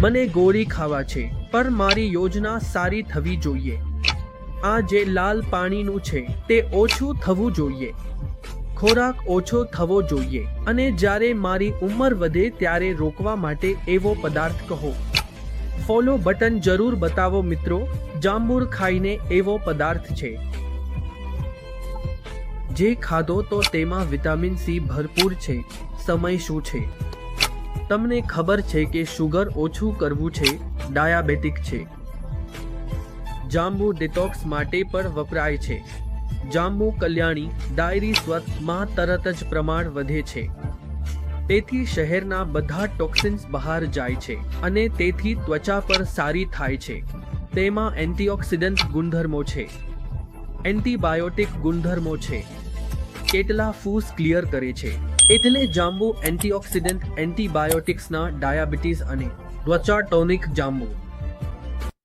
મને ગોળી ખાવા છે, પણ મારી યોજના સારી થવી જોઈએ. આ જે લાલ પાણીનું છે, તે ઓછું થવું જોઈએ. ખોરાક ઓછો થવો જોઈએ, અને જ્યારે મારી ઉંમર વધે ત્યારે રોકવા માટે એવો પદાર્થ કહો. ફોલો બટન જરૂર બતાવો મિત્રો, જાંબુર ખાઈને એવો પદાર્થ છે. જે ખાધો તો તેમાં વિટામિન સી ભરપૂર છે, સમય શું છે? તમને ખબર છે કે શુગર ઓછું કરવું છે, ડાયાબેટિક છે. જાંબુ ડિટોક્સ માટે પણ વપરાય છે. જાંબુ કલ્યાણી, ડાયરી સ્વતમાં તરત જ પ્રમાણ વધે છે. તેથી શહેરના બધા ટોક્સિન્સ બહાર જાય છે અને તેથી ત્વચા પર સારી થાય છે. તેમાં એન્ટીઓક્સિડન્ટ ગુણધર્મો છે. એન્ટીબાયોટિક ગુણધર્મો છે. કેટલા ફૂસ ક્લિયર કરે છે. એટલે જાંબુ એન્ટીઓક્સિડન્ટ એન્ટીબાયોટિક્સના ડાયાબિટીસ અને ત્વચા ટોનિક જાંબુ.